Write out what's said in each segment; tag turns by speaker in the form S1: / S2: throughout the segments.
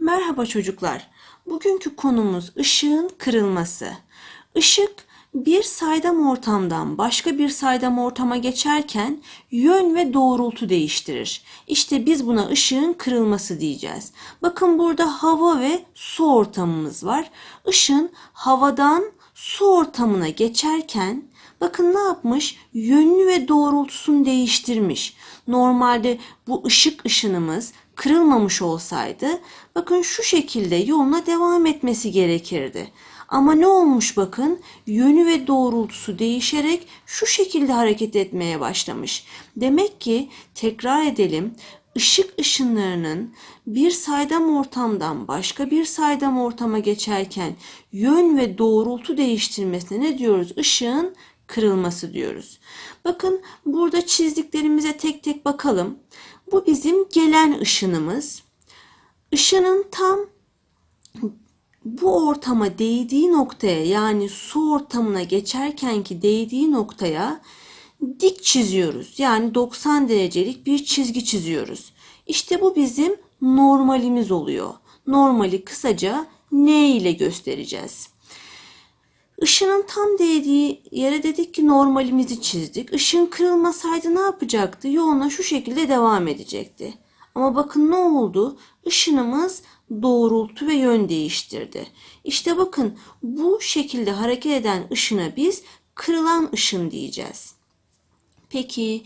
S1: Merhaba çocuklar. Bugünkü konumuz ışığın kırılması. Işık bir saydam ortamdan başka bir saydam ortama geçerken yön ve doğrultu değiştirir. İşte biz buna ışığın kırılması diyeceğiz. Bakın burada hava ve su ortamımız var. Işın havadan su ortamına geçerken bakın ne yapmış? Yönünü ve doğrultusunu değiştirmiş. Normalde bu ışık ışınımız kırılmamış olsaydı bakın şu şekilde yoluna devam etmesi gerekirdi. Ama ne olmuş bakın yönü ve doğrultusu değişerek şu şekilde hareket etmeye başlamış. Demek ki tekrar edelim ışık ışınlarının bir saydam ortamdan başka bir saydam ortama geçerken yön ve doğrultu değiştirmesine ne diyoruz? Işığın kırılması diyoruz. Bakın burada çizdiklerimize tek tek bakalım. Bu bizim gelen ışınımız. Işının tam bu ortama değdiği noktaya yani su ortamına geçerkenki değdiği noktaya dik çiziyoruz. Yani 90 derecelik bir çizgi çiziyoruz. İşte bu bizim normalimiz oluyor. Normali kısaca N ile göstereceğiz. Işının tam değdiği yere dedik ki normalimizi çizdik. Işın kırılmasaydı ne yapacaktı? Yoluna şu şekilde devam edecekti. Ama bakın ne oldu? Işınımız doğrultu ve yön değiştirdi. İşte bakın bu şekilde hareket eden ışına biz kırılan ışın diyeceğiz. Peki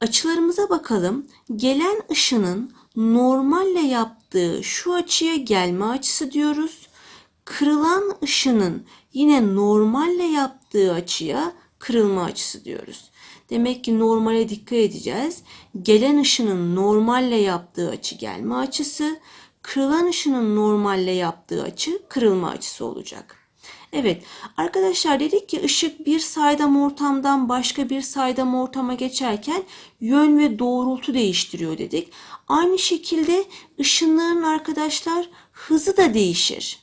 S1: açılarımıza bakalım. Gelen ışının normalle yaptığı şu açıya gelme açısı diyoruz. Kırılan ışının yine normalle yaptığı açıya kırılma açısı diyoruz. Demek ki normale dikkat edeceğiz. Gelen ışının normalle yaptığı açı gelme açısı, kırılan ışının normalle yaptığı açı kırılma açısı olacak. Evet arkadaşlar dedik ki ışık bir saydam ortamdan başka bir saydam ortama geçerken yön ve doğrultu değiştiriyor dedik. Aynı şekilde ışınların arkadaşlar hızı da değişir.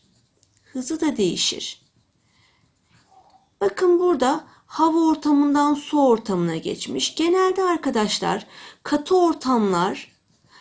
S1: Hızı da değişir. Bakın burada hava ortamından su ortamına geçmiş. Genelde arkadaşlar katı ortamlar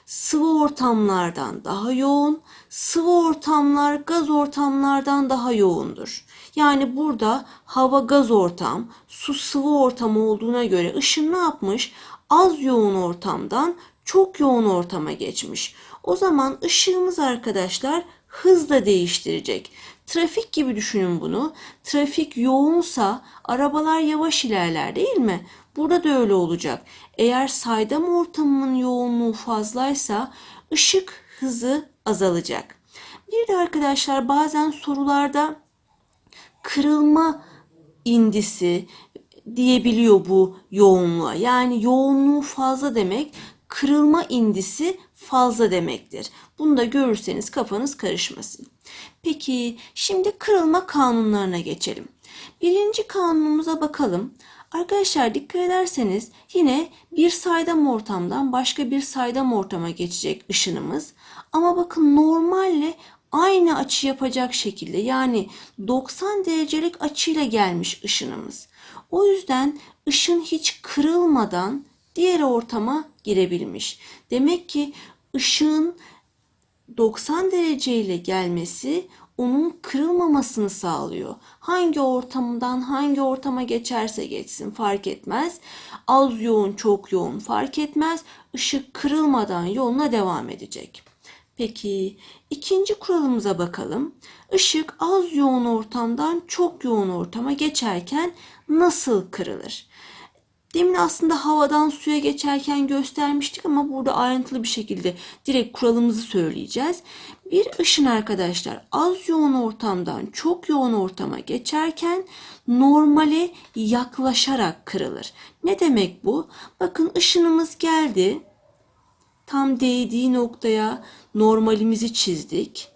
S1: sıvı ortamlardan daha yoğun, sıvı ortamlar gaz ortamlardan daha yoğundur. Yani burada hava gaz ortam, su sıvı ortam olduğuna göre ışın ne yapmış? Az yoğun ortamdan çok yoğun ortama geçmiş. O zaman ışığımız arkadaşlar hızla değiştirecek. Trafik gibi düşünün bunu. Trafik yoğunsa arabalar yavaş ilerler değil mi? Burada da öyle olacak. Eğer saydam ortamının yoğunluğu fazlaysa ışık hızı azalacak. Bir de arkadaşlar bazen sorularda kırılma indisi diyebiliyor bu yoğunluğa. Yani yoğunluğu fazla demek kırılma indisi fazla demektir. Bunu da görürseniz kafanız karışmasın. Peki şimdi kırılma kanunlarına geçelim. Birinci kanunumuza bakalım. Arkadaşlar dikkat ederseniz yine bir saydam ortamdan başka bir saydam ortama geçecek ışınımız. Ama bakın normalle aynı açı yapacak şekilde yani 90 derecelik açıyla gelmiş ışınımız. O yüzden ışın hiç kırılmadan diğer ortama girebilmiş. Demek ki ışığın 90 derece ile gelmesi onun kırılmamasını sağlıyor. Hangi ortamdan hangi ortama geçerse geçsin fark etmez. Az yoğun çok yoğun fark etmez. Işık kırılmadan yoluna devam edecek. Peki ikinci kuralımıza bakalım. Işık az yoğun ortamdan çok yoğun ortama geçerken nasıl kırılır? Demin aslında havadan suya geçerken göstermiştik ama burada ayrıntılı bir şekilde direkt kuralımızı söyleyeceğiz. Bir ışın arkadaşlar az yoğun ortamdan çok yoğun ortama geçerken normale yaklaşarak kırılır. Ne demek bu? Bakın ışınımız geldi. Tam değdiği noktaya normalimizi çizdik.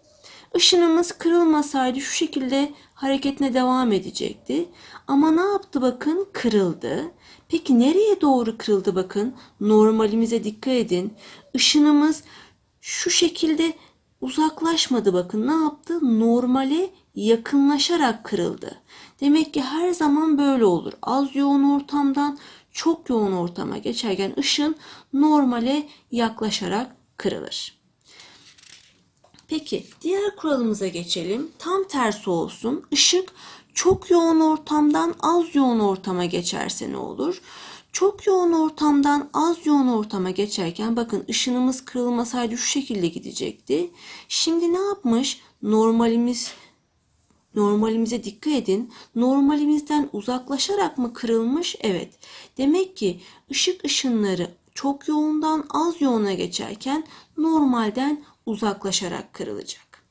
S1: Işınımız kırılmasaydı şu şekilde hareketine devam edecekti. Ama ne yaptı bakın? Kırıldı. Peki nereye doğru kırıldı bakın? Normalimize dikkat edin. Işınımız şu şekilde uzaklaşmadı bakın. Ne yaptı? Normale yakınlaşarak kırıldı. Demek ki her zaman böyle olur. Az yoğun ortamdan çok yoğun ortama geçerken ışın normale yaklaşarak kırılır. Peki diğer kuralımıza geçelim. Tam tersi olsun. Işık çok yoğun ortamdan az yoğun ortama geçerse ne olur? Çok yoğun ortamdan az yoğun ortama geçerken bakın ışınımız kırılmasaydı şu şekilde gidecekti. Şimdi ne yapmış? Normalimiz Normalimize dikkat edin. Normalimizden uzaklaşarak mı kırılmış? Evet. Demek ki ışık ışınları çok yoğundan az yoğuna geçerken normalden uzaklaşarak kırılacak.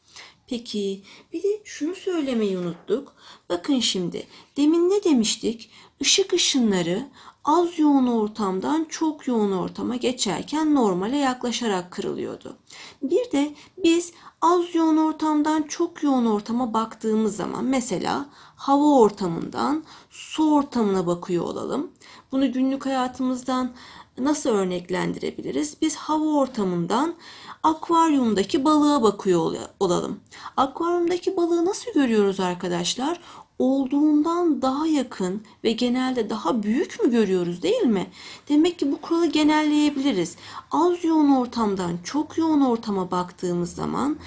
S1: Peki bir de şunu söylemeyi unuttuk. Bakın şimdi demin ne demiştik? Işık ışınları az yoğun ortamdan çok yoğun ortama geçerken normale yaklaşarak kırılıyordu. Bir de biz az yoğun ortamdan çok yoğun ortama baktığımız zaman mesela hava ortamından su ortamına bakıyor olalım. Bunu günlük hayatımızdan nasıl örneklendirebiliriz? Biz hava ortamından akvaryumdaki balığa bakıyor olalım. Akvaryumdaki balığı nasıl görüyoruz arkadaşlar? Olduğundan daha yakın ve genelde daha büyük mü görüyoruz değil mi? Demek ki bu kuralı genelleyebiliriz. Az yoğun ortamdan çok yoğun ortama baktığımız zaman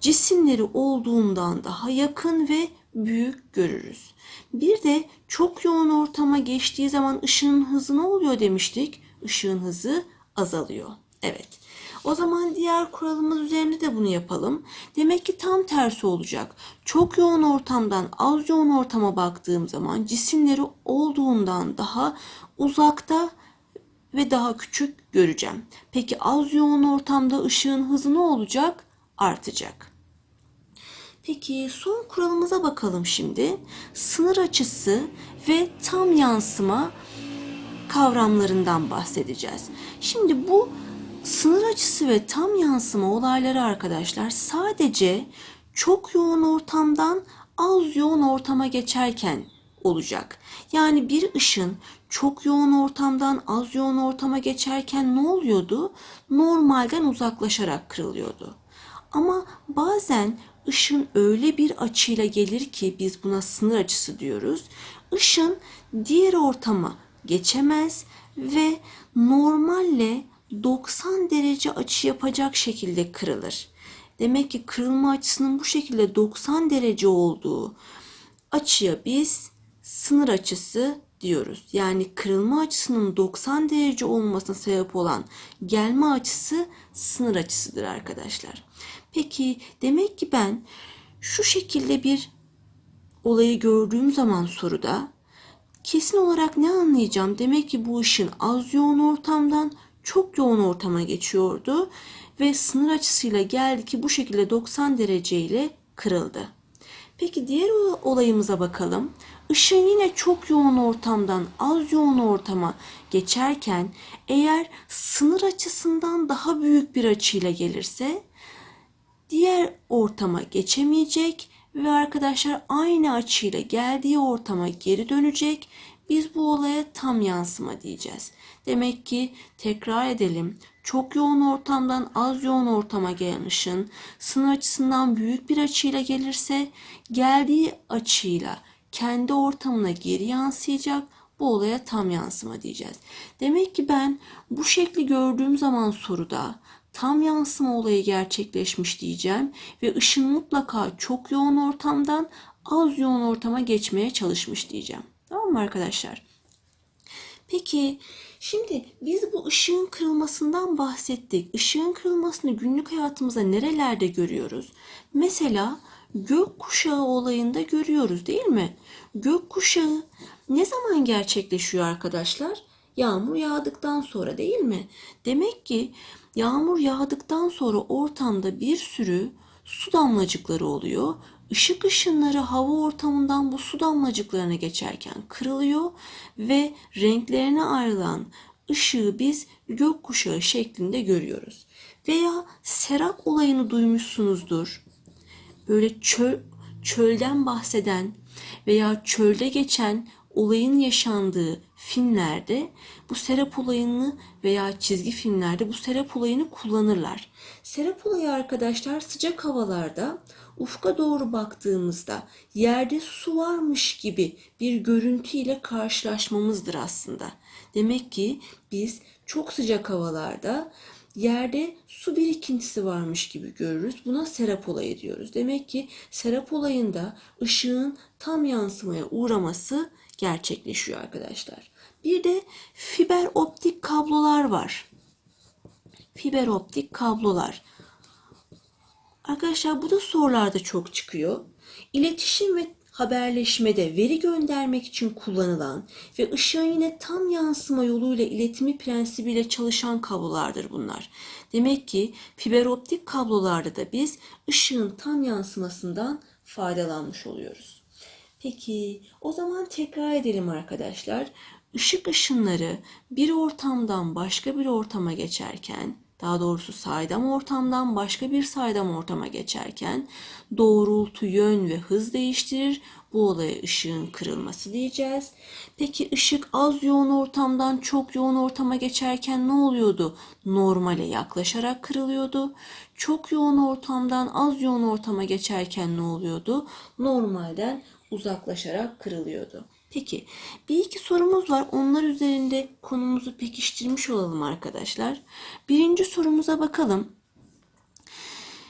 S1: cisimleri olduğundan daha yakın ve büyük görürüz. Bir de çok yoğun ortama geçtiği zaman ışığın hızı ne oluyor demiştik? Işığın hızı azalıyor. Evet. O zaman diğer kuralımız üzerinde de bunu yapalım. Demek ki tam tersi olacak. Çok yoğun ortamdan az yoğun ortama baktığım zaman cisimleri olduğundan daha uzakta ve daha küçük göreceğim. Peki az yoğun ortamda ışığın hızı ne olacak? Artacak. Peki son kuralımıza bakalım şimdi. Sınır açısı ve tam yansıma kavramlarından bahsedeceğiz. Şimdi bu sınır açısı ve tam yansıma olayları arkadaşlar sadece çok yoğun ortamdan az yoğun ortama geçerken olacak. Yani bir ışın çok yoğun ortamdan az yoğun ortama geçerken ne oluyordu? Normalden uzaklaşarak kırılıyordu. Ama bazen ışın öyle bir açıyla gelir ki biz buna sınır açısı diyoruz. Işın diğer ortama geçemez ve normalle 90 derece açı yapacak şekilde kırılır. Demek ki kırılma açısının bu şekilde 90 derece olduğu açıya biz sınır açısı diyoruz. Yani kırılma açısının 90 derece olmasına sebep olan gelme açısı sınır açısıdır arkadaşlar. Peki demek ki ben şu şekilde bir olayı gördüğüm zaman soruda kesin olarak ne anlayacağım? Demek ki bu ışın az yoğun ortamdan çok yoğun ortama geçiyordu ve sınır açısıyla geldi ki bu şekilde 90 derece ile kırıldı. Peki diğer olayımıza bakalım. Işın yine çok yoğun ortamdan az yoğun ortama geçerken eğer sınır açısından daha büyük bir açıyla gelirse diğer ortama geçemeyecek ve arkadaşlar aynı açıyla geldiği ortama geri dönecek. Biz bu olaya tam yansıma diyeceğiz. Demek ki tekrar edelim. Çok yoğun ortamdan az yoğun ortama gelen ışın sınır açısından büyük bir açıyla gelirse geldiği açıyla kendi ortamına geri yansıyacak. Bu olaya tam yansıma diyeceğiz. Demek ki ben bu şekli gördüğüm zaman soruda tam yansıma olayı gerçekleşmiş diyeceğim ve ışın mutlaka çok yoğun ortamdan az yoğun ortama geçmeye çalışmış diyeceğim. Tamam mı arkadaşlar? Peki şimdi biz bu ışığın kırılmasından bahsettik. Işığın kırılmasını günlük hayatımızda nerelerde görüyoruz? Mesela gök kuşağı olayında görüyoruz değil mi? Gök kuşağı ne zaman gerçekleşiyor arkadaşlar? Yağmur yağdıktan sonra değil mi? Demek ki yağmur yağdıktan sonra ortamda bir sürü su damlacıkları oluyor. Işık ışınları hava ortamından bu su damlacıklarına geçerken kırılıyor ve renklerine ayrılan ışığı biz gökkuşağı şeklinde görüyoruz. Veya serak olayını duymuşsunuzdur. Böyle çöl, çölden bahseden veya çölde geçen olayın yaşandığı filmlerde bu serap olayını veya çizgi filmlerde bu serap olayını kullanırlar. Serap olayı arkadaşlar sıcak havalarda ufka doğru baktığımızda yerde su varmış gibi bir görüntüyle karşılaşmamızdır aslında. Demek ki biz çok sıcak havalarda yerde su birikintisi varmış gibi görürüz. Buna serap olayı diyoruz. Demek ki serap olayında ışığın tam yansımaya uğraması gerçekleşiyor arkadaşlar. Bir de fiber optik kablolar var. Fiber optik kablolar. Arkadaşlar bu da sorularda çok çıkıyor. İletişim ve haberleşmede veri göndermek için kullanılan ve ışığın yine tam yansıma yoluyla iletimi prensibiyle çalışan kablolardır bunlar. Demek ki fiber optik kablolarda da biz ışığın tam yansımasından faydalanmış oluyoruz. Peki o zaman tekrar edelim arkadaşlar. Işık ışınları bir ortamdan başka bir ortama geçerken daha doğrusu saydam ortamdan başka bir saydam ortama geçerken doğrultu, yön ve hız değiştirir. Bu olaya ışığın kırılması diyeceğiz. Peki ışık az yoğun ortamdan çok yoğun ortama geçerken ne oluyordu? Normale yaklaşarak kırılıyordu. Çok yoğun ortamdan az yoğun ortama geçerken ne oluyordu? Normalden uzaklaşarak kırılıyordu. Peki bir iki sorumuz var. Onlar üzerinde konumuzu pekiştirmiş olalım arkadaşlar. Birinci sorumuza bakalım.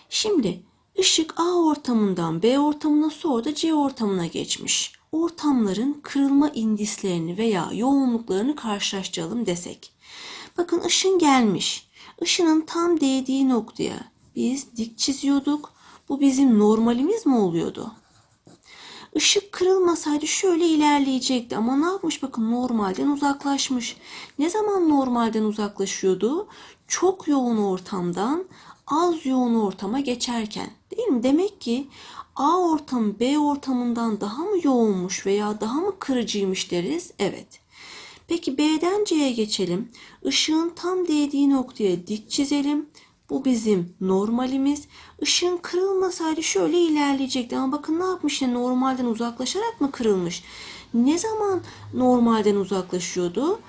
S1: Şimdi ışık A ortamından B ortamına sonra da C ortamına geçmiş. Ortamların kırılma indislerini veya yoğunluklarını karşılaştıralım desek. Bakın ışın gelmiş. Işının tam değdiği noktaya biz dik çiziyorduk. Bu bizim normalimiz mi oluyordu? Işık kırılmasaydı şöyle ilerleyecekti ama ne yapmış bakın normalden uzaklaşmış. Ne zaman normalden uzaklaşıyordu? Çok yoğun ortamdan az yoğun ortama geçerken. Değil mi? Demek ki A ortamı B ortamından daha mı yoğunmuş veya daha mı kırıcıymış deriz? Evet. Peki B'den C'ye geçelim. Işığın tam değdiği noktaya dik çizelim. Bu bizim normalimiz. Işığın kırılmasaydı şöyle ilerleyecekti. Ama bakın ne yapmış ya normalden uzaklaşarak mı kırılmış? Ne zaman normalden uzaklaşıyordu?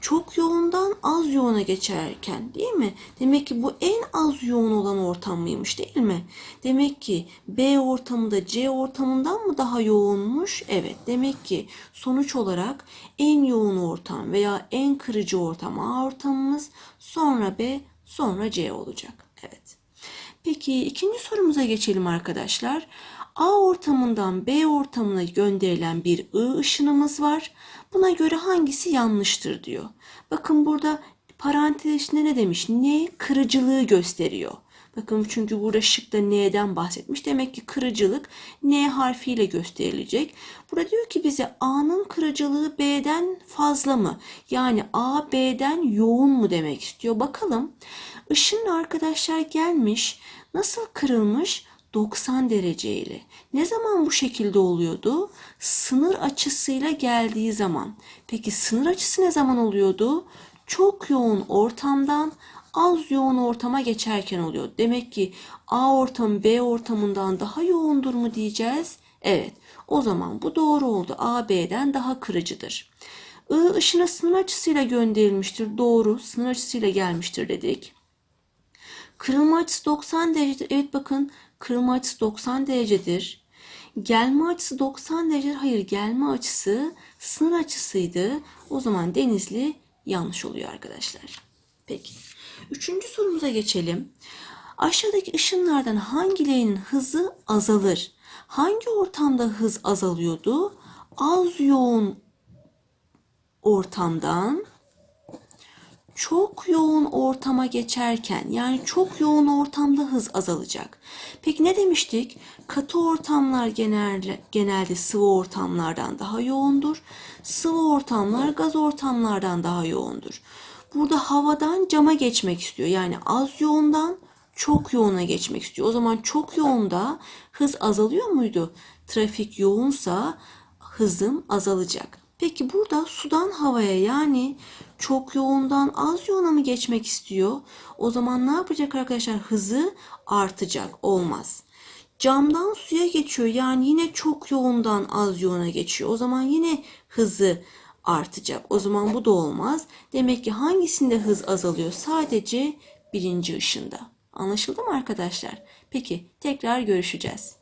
S1: Çok yoğundan az yoğuna geçerken değil mi? Demek ki bu en az yoğun olan ortam mıymış değil mi? Demek ki B ortamında C ortamından mı daha yoğunmuş? Evet. Demek ki sonuç olarak en yoğun ortam veya en kırıcı ortam A ortamımız sonra B sonra C olacak. Evet. Peki ikinci sorumuza geçelim arkadaşlar. A ortamından B ortamına gönderilen bir I ışınımız var. Buna göre hangisi yanlıştır diyor. Bakın burada parantez içinde ne demiş? N kırıcılığı gösteriyor. Bakın çünkü burada şıkta N'den bahsetmiş. Demek ki kırıcılık N harfiyle gösterilecek. Burada diyor ki bize A'nın kırıcılığı B'den fazla mı? Yani A B'den yoğun mu demek istiyor. Bakalım. Işın arkadaşlar gelmiş. Nasıl kırılmış? 90 dereceyle. Ne zaman bu şekilde oluyordu? Sınır açısıyla geldiği zaman. Peki sınır açısı ne zaman oluyordu? Çok yoğun ortamdan az yoğun ortama geçerken oluyor. Demek ki A ortamı B ortamından daha yoğundur mu diyeceğiz? Evet. O zaman bu doğru oldu. A B'den daha kırıcıdır. I ışına sınır açısıyla gönderilmiştir. Doğru. Sınır açısıyla gelmiştir dedik. Kırılma açısı 90 derecedir. Evet bakın kırılma açısı 90 derecedir. Gelme açısı 90 derece. Hayır gelme açısı sınır açısıydı. O zaman Denizli yanlış oluyor arkadaşlar. Peki. Üçüncü sorumuza geçelim. Aşağıdaki ışınlardan hangilerinin hızı azalır? Hangi ortamda hız azalıyordu? Az yoğun ortamdan çok yoğun ortama geçerken yani çok yoğun ortamda hız azalacak. Peki ne demiştik? Katı ortamlar genelde, genelde sıvı ortamlardan daha yoğundur. Sıvı ortamlar gaz ortamlardan daha yoğundur. Burada havadan cama geçmek istiyor. Yani az yoğundan çok yoğuna geçmek istiyor. O zaman çok yoğunda hız azalıyor muydu? Trafik yoğunsa hızım azalacak. Peki burada sudan havaya yani çok yoğundan az yoğuna mı geçmek istiyor? O zaman ne yapacak arkadaşlar? Hızı artacak. Olmaz. Camdan suya geçiyor. Yani yine çok yoğundan az yoğuna geçiyor. O zaman yine hızı artacak. O zaman bu da olmaz. Demek ki hangisinde hız azalıyor? Sadece birinci ışında. Anlaşıldı mı arkadaşlar? Peki tekrar görüşeceğiz.